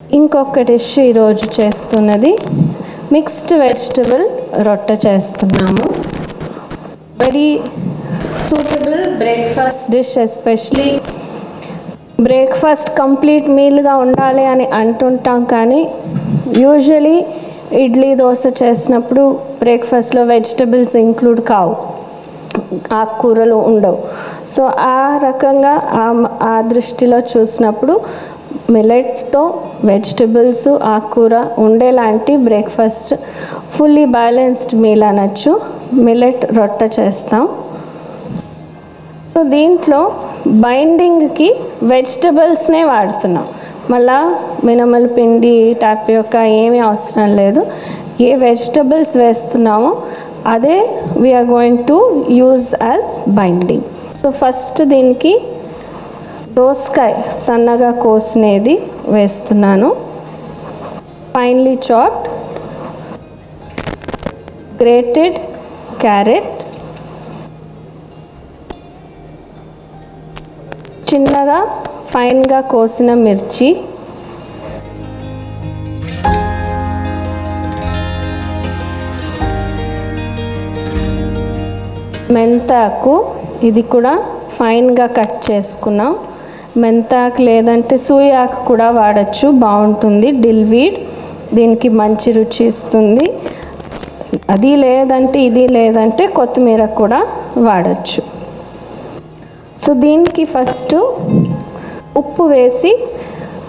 ఇంకొక డిష్ ఈరోజు చేస్తున్నది మిక్స్డ్ వెజిటబుల్ రొట్టె చేస్తున్నాము. Very suitable breakfast dish especially breakfast complete మీల్గా ఉండాలి అని అంటుంటాం కానీ యూజువలీ ఇడ్లీ దోశ చేసినప్పుడు బ్రేక్ఫాస్ట్లో వెజిటబుల్స్ ఇంక్లూడ్ కావు. ఆకుకూరలు ఉండవు. సో ఆ రకంగా ఆ- దృష్టిలో చూసినప్పుడు మిలెట్తో వెజిటబుల్స్ ఆకుకూర ఉండేలాంటి బ్రేక్ఫాస్ట్ ఫుల్లీ బ్యాలెన్స్డ్ మీల్ అనొచ్చు. మిలెట్ రొట్టె చేస్తాం. సో దీంట్లో బైండింగ్కి వెజిటబుల్స్నే వాడుతున్నాం. మళ్ళా మినమల పిండి టాపియోకా ఏమీ అవసరం లేదు. ఏ వెజిటబుల్స్ వేస్తున్నామో అదే we're going to use as binding so first దీనికి దోసకాయ సన్నగా కోసినది వేస్తున్నాను. ఫైన్లీ చాప్డ్ గ్రేటెడ్ క్యారెట్ చిన్నగా ఫైన్గా కోసిన మిర్చి. మెంతాకు ఇది కూడా ఫైన్గా కట్ చేసుకున్నాం. మెంతాకు లేదంటే సూయాకు కూడా వాడచ్చు బాగుంటుంది. డిల్వీడ్ దీనికి మంచి రుచి ఇస్తుంది. అది లేదంటే ఇది లేదంటే కొత్తిమీర కూడా వాడచ్చు. సో దీనికి ఫస్ట్ ఉప్పు వేసి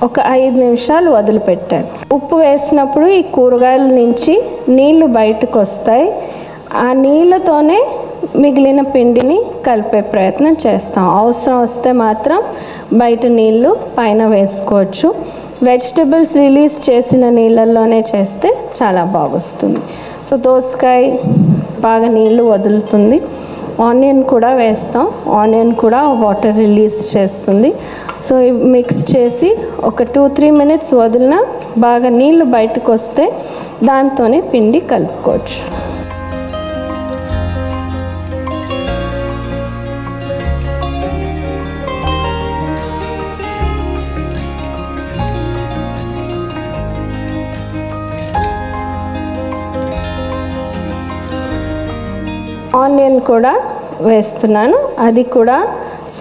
ఒక ఐదు నిమిషాలు వదిలిపెట్టాను. ఉప్పు వేసినప్పుడు ఈ కూరగాయల నుంచి నీళ్ళు బయటకు వస్తాయి. ఆ నీళ్ళతోనే మిగిలిన పిండిని కలిపే ప్రయత్నం చేస్తాం. అవసరం వస్తే మాత్రం బయట నీళ్ళు పైన వేసుకోవచ్చు. వెజిటబుల్స్ రిలీజ్ చేసిన నీళ్ళల్లోనే చేస్తే చాలా బాగొస్తుంది. సో దోసకాయ బాగా నీళ్ళు వదులుతుంది. ఆనియన్ కూడా వేస్తాం. ఆనియన్ కూడా వాటర్ రిలీజ్ చేస్తుంది. సో ఇవి మిక్స్ చేసి ఒక టూ త్రీ మినిట్స్ వదిలిన బాగా నీళ్ళు బయటకు వస్తే దాంతోనే పిండి కలుపుకోవచ్చు. ఆనియన్ కూడా వేస్తున్నాను. అది కూడా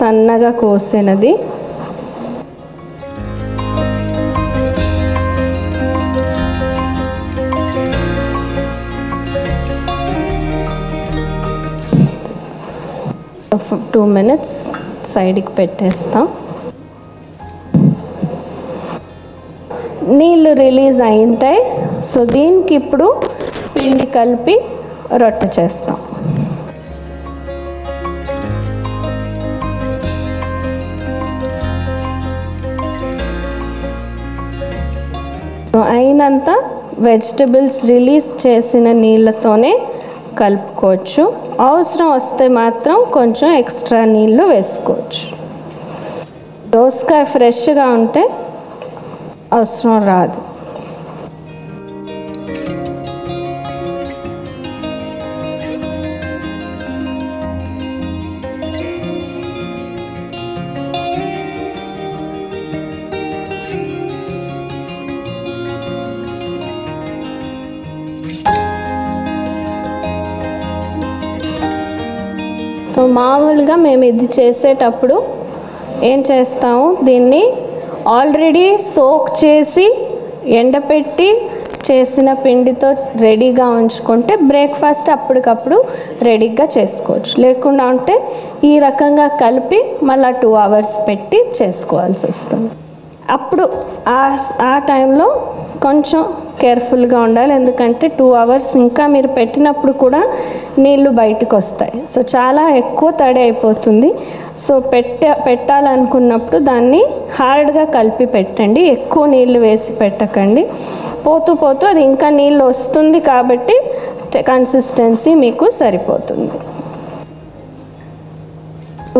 సన్నగా కోసినది. టూ మినిట్స్ సైడ్కి పెట్టేస్తాం. నీళ్ళు రిలీజ్ అయింటాయి. సో దీనికి ఇప్పుడు పిండి కలిపి రొట్టె చేస్తాం. సో వెజిటబుల్స్ రిలీజ్ చేసిన నీళ్ళతోనే కలుపుకోవచ్చు. అవసరం వస్తే మాత్రం కొంచెం ఎక్స్ట్రా నీళ్ళు వేసుకోవచ్చు. దోసకాయ ఫ్రెష్గా ఉంటే అవసరం రాదు. మామూలుగా మేము ఇది చేసేటప్పుడు ఏం చేస్తాము? దీన్ని ఆల్రెడీ సోక్ చేసి ఎండపెట్టి చేసిన పిండితో రెడీగా ఉంచుకుంటే బ్రేక్ఫాస్ట్ అప్పటికప్పుడు రెడీగా చేసుకోవచ్చు. లేకుండా ఉంటే ఈ రకంగా కలిపి మళ్ళీ టూ అవర్స్ పెట్టి చేసుకోవాల్సి వస్తుంది. అప్పుడు ఆ ఆ టైంలో కొంచెం కేర్ఫుల్గా ఉండాలి. ఎందుకంటే టూ అవర్స్ ఇంకా మీరు పెట్టినప్పుడు కూడా నీళ్ళు బయటకు వస్తాయి సో చాలా ఎక్కువ తడి అయిపోతుంది. సో పెట్ట పెట్టాలనుకున్నప్పుడు దాన్ని హార్డ్గా కలిపి పెట్టండి. ఎక్కువ నీళ్ళు వేసి పెట్టకండి. పోతూ పోతూ అది ఇంకా నీళ్ళు వస్తుంది కాబట్టి కన్సిస్టెన్సీ మీకు సరిపోతుంది.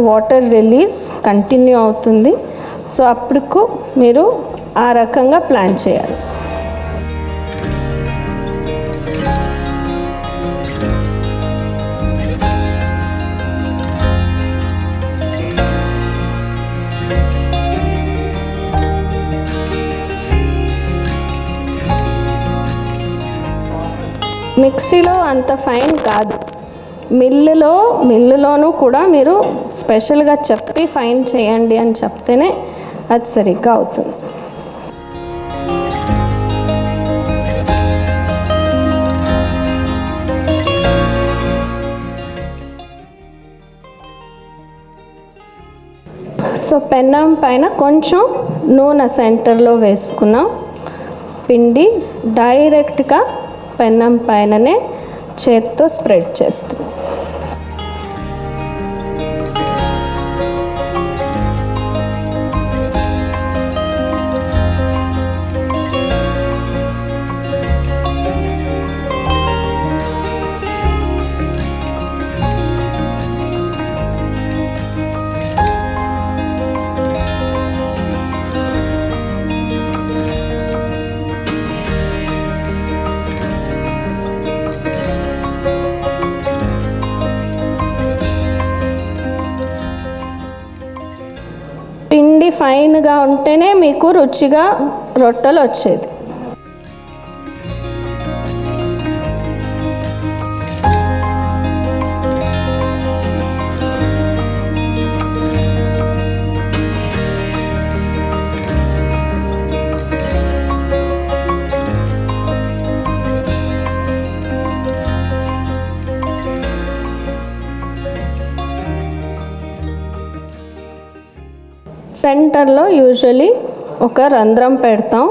వాటర్ రిలీజ్ కంటిన్యూ అవుతుంది. సో అప్పటికు మీరు ఆ రకంగా ప్లాన్ చేయాలి. మిక్సీలో అంత ఫైన్ కాదు. మిల్లులో మిల్లులోనూ కూడా మీరు స్పెషల్గా చెప్పి ఫైన్ చేయండి అని చెప్తేనే అది సరిగ్గా అవుతుంది. సో పెన్నం పైన కొంచెం నూనె సెంటర్లో వేసుకున్నాం పిండి డైరెక్ట్గా పెన్నం పైననే చేత్తో స్ప్రెడ్ చేస్తాను ఫైన్గా ఉంటేనే మీకు రుచిగా రొట్టెలు వచ్చేది. సెంటర్లో యూజువలీ ఒక రంధ్రం పెడతాం.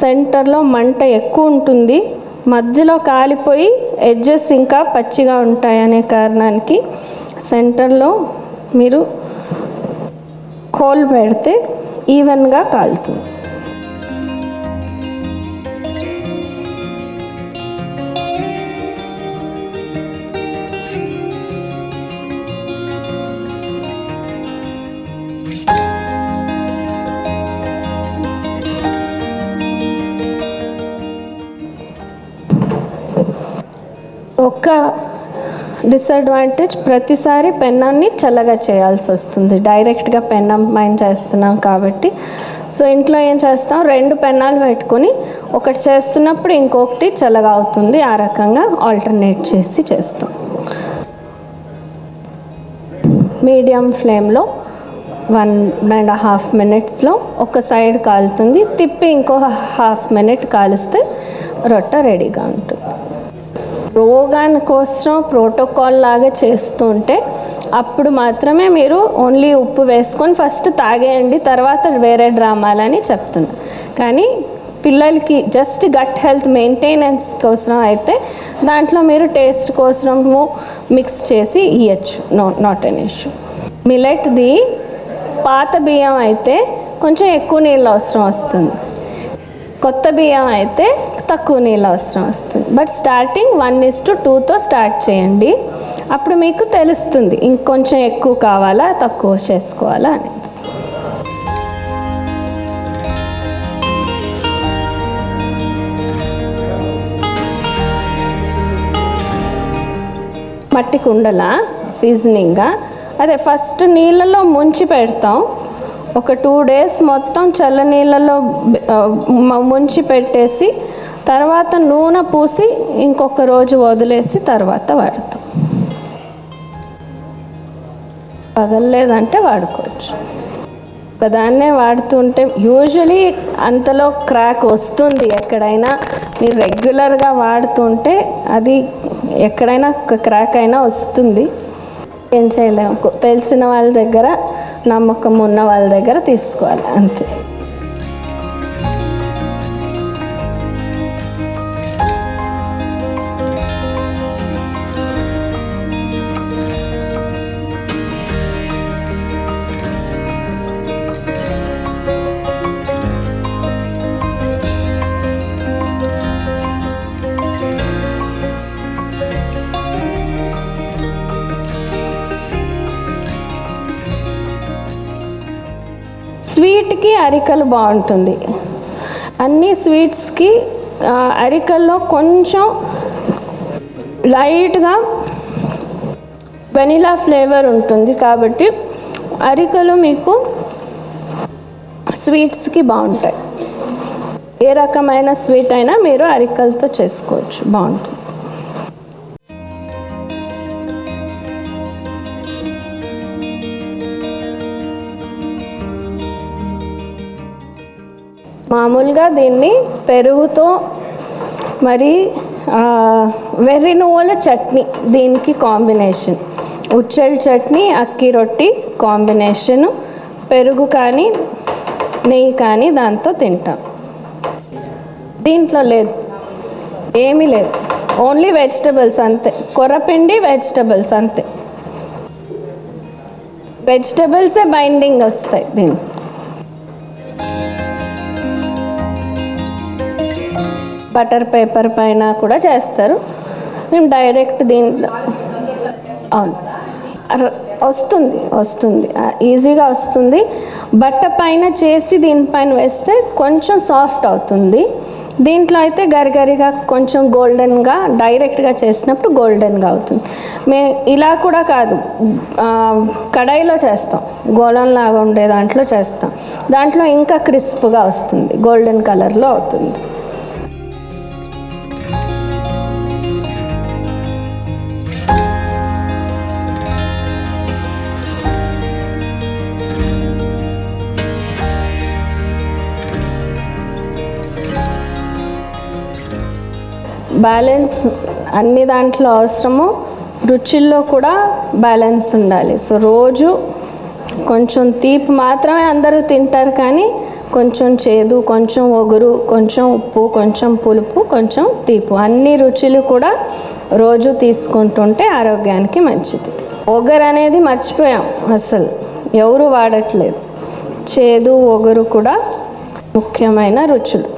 సెంటర్లో మంట ఎక్కువ ఉంటుంది. మధ్యలో కాలిపోయి ఎడ్జెస్ ఇంకా పచ్చిగా ఉంటాయనే కారణానికి సెంటర్లో మీరు హోల్ పెడితే ఈవెన్గా కాలుతుంది. ఒక్క డిసడ్వాంటేజ్ ప్రతిసారి పెన్నాన్ని చల్లగా చేయాల్సి వస్తుంది. డైరెక్ట్గా పెన్నం పైన చేస్తున్నాం కాబట్టి. సో ఇంట్లో ఏం చేస్తాం? రెండు పెన్నాలు పెట్టుకొని ఒకటి చేస్తున్నప్పుడు ఇంకొకటి చల్లగా అవుతుంది. ఆ రకంగా ఆల్టర్నేట్ చేసి చేస్తాం. మీడియం ఫ్లేమ్లో వన్ అండ్ హాఫ్ మినిట్స్లో ఒక సైడ్ కాలుతుంది. తిప్పి ఇంకో హాఫ్ మినిట్ కాలుస్తే రొట్ట రెడీగా ఉంటుంది. రోగాని కోసం ప్రోటోకాల్ లాగా చేస్తుంటే అప్పుడు మాత్రమే మీరు ఓన్లీ ఉప్పు వేసుకొని ఫస్ట్ తాగేయండి తర్వాత వేరే డ్రామాలని చెప్తున్నా. కానీ పిల్లలకి జస్ట్ గట్ హెల్త్ మెయింటెనెన్స్ కోసం అయితే దాంట్లో మీరు టేస్ట్ కోసము మిక్స్ చేసి ఇవ్వచ్చు నో నాట్ ఎన్ ఇష్యూ మిలెట్ది పాత బియ్యం అయితే కొంచెం ఎక్కువ నీళ్ళు అవసరం వస్తుంది. కొత్త బియ్యం అయితే తక్కువ నీళ్ళు అవసరం వస్తుంది. But starting one is to టూతో స్టార్ట్ చేయండి. అప్పుడు మీకు తెలుస్తుంది ఇంకొంచెం ఎక్కువ కావాలా తక్కువ చేసుకోవాలా అనేది మట్టి కుండల సీజనింగ్గా అదే ఫస్ట్ నీళ్ళలో ముంచి పెడతాం. ఒక టూ డేస్ మొత్తం చల్ల నీళ్ళలో ముంచి పెట్టేసి తర్వాత నూనె పూసి ఇంకొక రోజు వదిలేసి తర్వాత వాడతాం. పగలలేదంటే వాడుకోవచ్చు. ఒకదాన్నే వాడుతుంటే యూజువలీ అంతలో క్రాక్ వస్తుంది ఎక్కడైనా. మీరు రెగ్యులర్గా వాడుతుంటే అది ఎక్కడైనా క్రాక్ అయినా వస్తుంది. ఏం చేయలేము. తెలిసిన వాళ్ళ దగ్గర నమ్మకం ఉన్న వాళ్ళ దగ్గర తీసుకోవాలి అంతే. స్వీట్కి అరికలు బాగుంటుంది. అన్ని స్వీట్స్కి అరికల్లో కొంచెం లైట్గా వెనిలా ఫ్లేవర్ ఉంటుంది కాబట్టి అరికలు మీకు స్వీట్స్కి బాగుంటాయి. ఏ రకమైన స్వీట్ అయినా మీరు అరికలతో చేసుకోవచ్చు. బాగుంటుంది. మామూలుగా దీన్ని పెరుగుతో మరి వెర్రి నువ్వుల చట్నీ దీనికి కాంబినేషన్ ఉచ్చల్ చట్నీ అక్కి రొట్టి కాంబినేషన్ పెరుగు కానీ నెయ్యి కానీ దాంతో తింటాం. దీంట్లో లేదు. ఏమీ లేదు. ఓన్లీ వెజిటబుల్స్ అంతే. కొర్రపిండి వెజిటబుల్స్ అంతే. వెజిటబుల్సే బైండింగ్ వస్తాయి దీనికి. బటర్ పేపర్ పైన కూడా చేస్తారు. మేము డైరెక్ట్ దీంట్లో అవును. వస్తుంది వస్తుంది. ఈజీగా వస్తుంది. బట్ట పైన చేసి దీనిపైన వేస్తే కొంచెం సాఫ్ట్ అవుతుంది. దీంట్లో అయితే గరిగరిగా కొంచెం గోల్డెన్గా డైరెక్ట్గా చేసినప్పుడు గోల్డెన్గా అవుతుంది. మే ఇలా కూడా కాదు. కడాయిలో చేస్తాం. గోళం లాగా ఉండే దాంట్లో చేస్తాం. దాంట్లో ఇంకా క్రిస్ప్గా వస్తుంది. గోల్డెన్ కలర్లో అవుతుంది. బ్యాలెన్స్ అన్ని దాంట్లో అవసరము రుచుల్లో కూడా బ్యాలెన్స్ ఉండాలి. సో రోజు కొంచెం తీపి మాత్రమే అందరూ తింటారు కానీ కొంచెం చేదు కొంచెం ఒగురు కొంచెం ఉప్పు కొంచెం పులుపు కొంచెం తీపు. అన్ని రుచులు కూడా రోజు తీసుకుంటుంటే ఆరోగ్యానికి మంచిది. ఒగరు అనేది మర్చిపోయాం అసలు. ఎవరు వాడట్లేదు. చేదు ఒగరు కూడా ముఖ్యమైన రుచులు.